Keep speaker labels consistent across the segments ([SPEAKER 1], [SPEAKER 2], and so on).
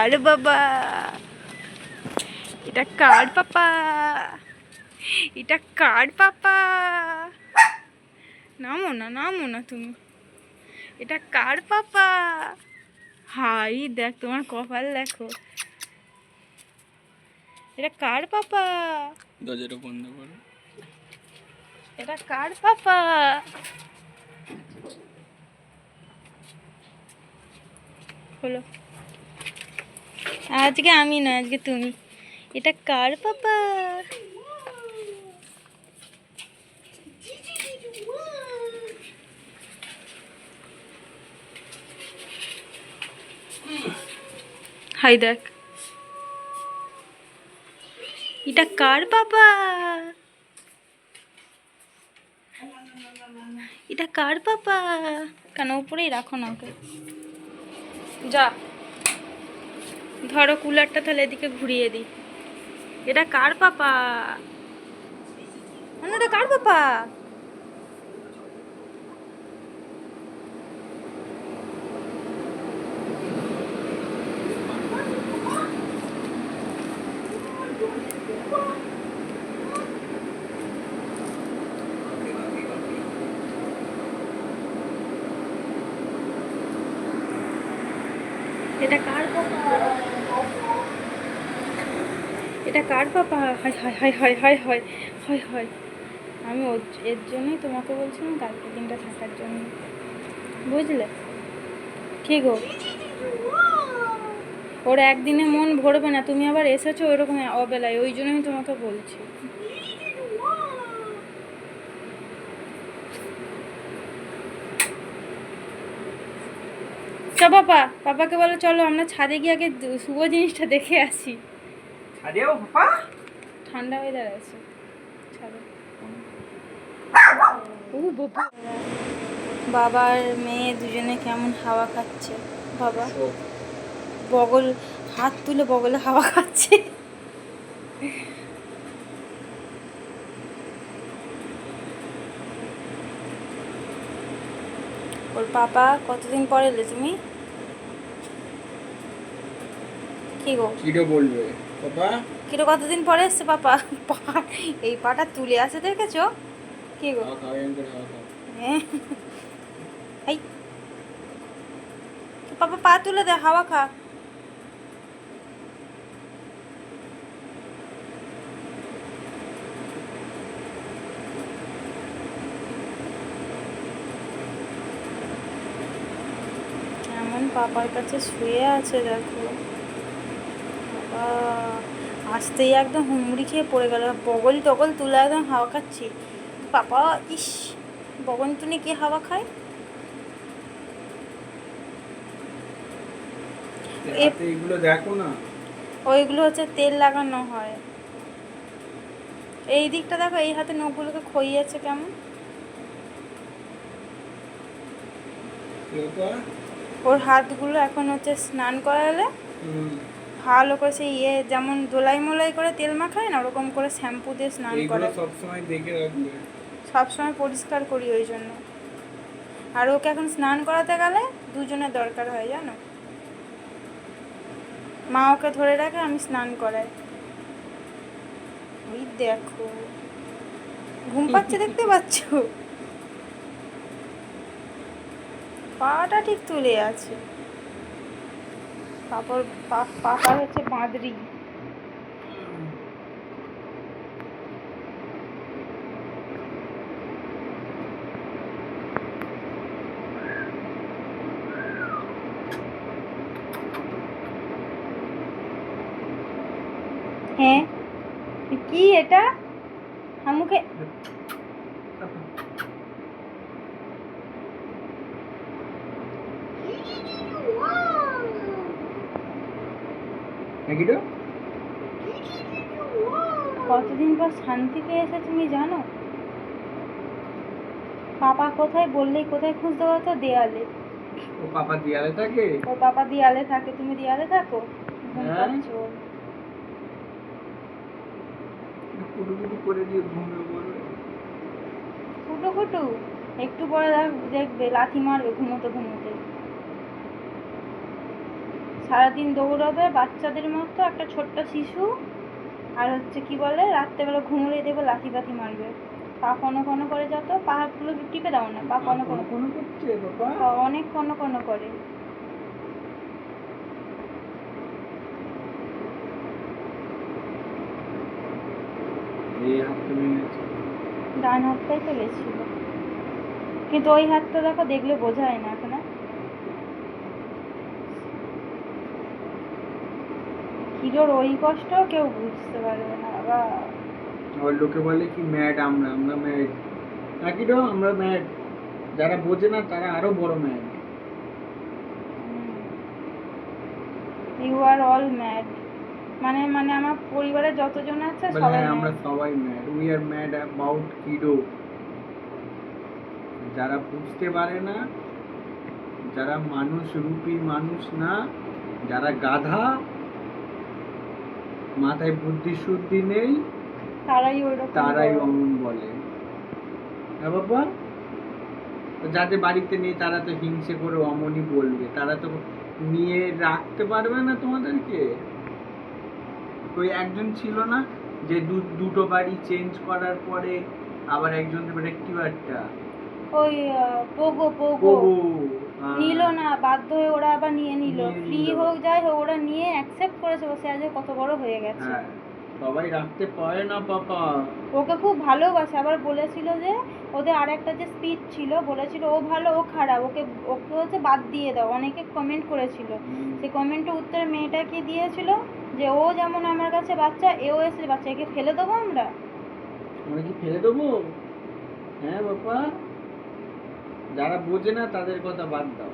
[SPEAKER 1] কার বাবা? এটা কার পাপা? এটা কার পাপা? নামো না নামো না তুমি। এটা কার পাপা? হাই দেখ তোমার কপাল দেখো। এটা কার পাপা?
[SPEAKER 2] দরজাটা বন্ধ করো।
[SPEAKER 1] এটা কার পাপা? হলো। আজকে আমি না, আজকে তুমি। এটা কার পাপা? হাই দেখ। এটা কার পাপা? এটা কার পাপা? কেন, উপরেই রাখো না ওকে। যা। ধরো কুলারটা তাহলে এদিকে ঘুরিয়ে দিই। এটা কার পাপা? এটা কার পাপা এটা কার পাপা এটা কার পাপা? Hi hi hi hi hi hi hi hi আমি এর জন্যই তোমাকে বলছিলাম কালকে দিনটা থাকার জন্য। বুঝলে? কি গো? ওর একদিনে মন ভরবে না, তুমি আবার এসেছ ওইরকম অবেলায়, ওই জন্যই তোমাকে বলছি। চ পাপা পাপাকে বলো, চলো আমরা ছাদে গিয়ে আগে শুভ জিনিসটা দেখে আসি।
[SPEAKER 2] পাপা
[SPEAKER 1] ঠান্ডা ওয়েদার আছে ছাদে ও বাবা। বাবার মেয়ে দুজনে কেমন হাওয়া খাচ্ছে? বাবা। বগল হাত তুলে বগলে হাওয়া খাচ্ছে। ওর পাপা কতদিন পরে এলে তুমি? কি গো?
[SPEAKER 2] কিটা বলবে? পাপা?
[SPEAKER 1] কিরো কতদিন পরে এসছে পাপা? এই পাটা তুলে আসে দেখেছ? কি গো? হ্যাঁ। এই। পাপা পা তুলে দে হাওয়া খা। পাপার কাছে শুয়ে আছে দেখো। আসতেই একদম হুমড়ি খেয়ে পড়ে গেল। বগল টগল তুলে একদম হাওয়া খাচ্ছি। পাপা ইস বগন টুনি কে হাওয়া খায়? এ-
[SPEAKER 2] এগুলো দেখো না।
[SPEAKER 1] ওইগুলো হচ্ছে তেল লাগানো হয়। এই দিকটা দেখো এই হাতে নখগুলোকে খইয়েছে কেমন? ওর হাতগুলো এখন হচ্ছে স্নান করালে। ভালো করে সেই ইয়ে যেমন দোলাই মোলাই করে তেল মাখায় না ওরকম করে শ্যাম্পু দিয়ে স্নান করে
[SPEAKER 2] সবসময় দেখে রাখবে।
[SPEAKER 1] সবসময় পরিষ্কার করি ওই জন্য। আর ওকে এখন স্নান করাতে গেলে দুজনের দরকার হয় জানো? মা ওকে ধরে রাখে আমি স্নান করাই। ওই দেখো। ঘুম পাচ্ছে দেখতে পাচ্ছ? পাটা ঠিক তুলে আছে। পাপড় পা- পাপার হচ্ছে বাঁদরি। হ্যাঁ? কি এটা? আমুকে কতদিন পর শান্তি পেয়েছে তুমি জানো? পাপা কোথায় বললেই কোথায় খুঁজতে দেয়ালে।
[SPEAKER 2] ও পাপা দেয়ালে থাকে?
[SPEAKER 1] ওর পাপা দেয়ালে থাকে তুমি দেয়ালে থাকো।
[SPEAKER 2] হ্যাঁ। করে দিয়ে ঘুমিয়ে পড়বে
[SPEAKER 1] একটু পরে দেখ- দেখবে লাথি মারবে ঘুমোতে ঘুমোতে। সারাদিন দৌড়াবে বাচ্চাদের মতো একটা ছোট্ট শিশু আর হচ্ছে কি বলে রাত্রেবেলা ঘুমোলে দেবো লাথি পাথি মারবে। পা কোনো কোনো করে যত পা হাতগুলো টিপে দাও না পা কোনো কোনো
[SPEAKER 2] কোনো
[SPEAKER 1] অনেক কোনো কোনো করে। ডান হাতটাই তো গেছিল কিন্তু ওই হাতটা দেখো দেখলে বোঝায় না এখন কিলোর ওই কষ্ট কেউ বুঝতে পারবে না বাবা
[SPEAKER 2] আর লোকে বলে কি ম্যাড আমরা আমরা ম্যাড নাকি তো আমরা ম্যাড যারা বোঝে না তারা আরও বড় mad
[SPEAKER 1] you are all mad মানে মানে আমার পরিবারে যতজন আছে সবাই
[SPEAKER 2] হ্যাঁ আমরা সবাই mad we are mad about kiddo যারা বুঝতে পারে না যারা মানুষ রূপী মানুষ না যারা গাধা মাথায় বুদ্ধি শুদ্ধি নেই
[SPEAKER 1] তারাই ওইরকম
[SPEAKER 2] তারাই অমন বলে। হ্যাঁ বাবা তো যাদের বাড়িতে নেই তারা তো হিংসে করে অমনই বলবে। তারা তো নিয়ে রাখতে পারবে না তোমাদেরকে। ওই একজন ছিল না যে দুটো বাড়ি চেঞ্জ করার পরে আবার একজন দেবে রেক্টিভারটা
[SPEAKER 1] ওই পোগো পোগো।
[SPEAKER 2] ওগো
[SPEAKER 1] নিল না বাধ্য হয়ে ওরা আবার নিয়ে নিল।
[SPEAKER 2] নিয়ে
[SPEAKER 1] ফ্রি
[SPEAKER 2] নিল।
[SPEAKER 1] হোক যাই হোক ওরা নিয়ে অ্যাকসেপ্ট করেছে বসে আজ কত বড় হয়ে গেছে।
[SPEAKER 2] হ্যাঁ সবাই রাখতে পারে না পাপা।
[SPEAKER 1] ওকে খুব ভালোবাসে আবার বলেছিল যে ওদের আর একটা যে স্পিচ ছিল বলেছিল ও ভালো ও খারাপ ওকে ওকে হচ্ছে বাদ দিয়ে দাও। অনেকে কমেন্ট করেছিল। সেই কমেন্টের উত্তরে মেয়েটাকে দিয়েছিল? যে ও যেমন আমার কাছে বাচ্চা এও এসে বাচ্চা একে ফেলে দেবো আমরা?
[SPEAKER 2] আমরা কি ফেলে দেবো? হ্যাঁ বাবা যারা বোঝে না তাদের কথা বাদ দাও।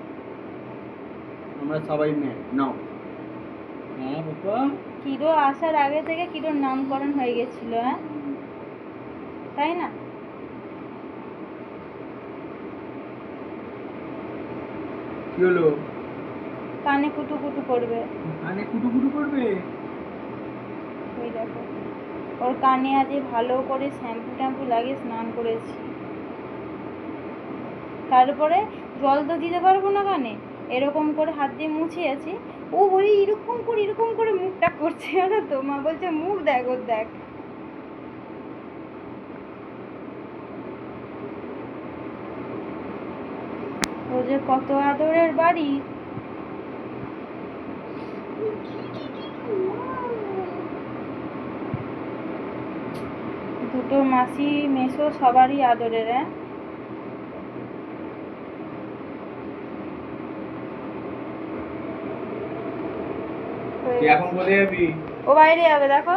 [SPEAKER 2] আমরা সবাই ম্যাড নাও। হ্যাঁ বাবা
[SPEAKER 1] কিরো আসার আগে থেকে কিরোর নামকরণ হয়ে গেছিল হ্যাঁ? তাই না?
[SPEAKER 2] কি হলো?
[SPEAKER 1] কানে কুটু কুটু করবে।
[SPEAKER 2] কানে কুটু কুটু করবে?
[SPEAKER 1] ওই দেখো। ওর কানে আজ ভালো করে শ্যাম্পু ট্যাম্পু লাগিয়ে স্নান করেছি। তারপরে জল তো দিতে পারব না কানে। এরকম করে হাত দিয়ে মুছিয়েছি ও ওই এরকম করে এরকম করে মুখটা করছে জানো তো। মা বলছে, মুখ দেখ ওর দেখ। ও যে কত আদরের বাড়ি। দুটো মাসি, মেসো সবারই আদরের হ্যাঁ
[SPEAKER 2] তুই এখন কোথায় যাবি?
[SPEAKER 1] ও বাইরে যাবে দেখো।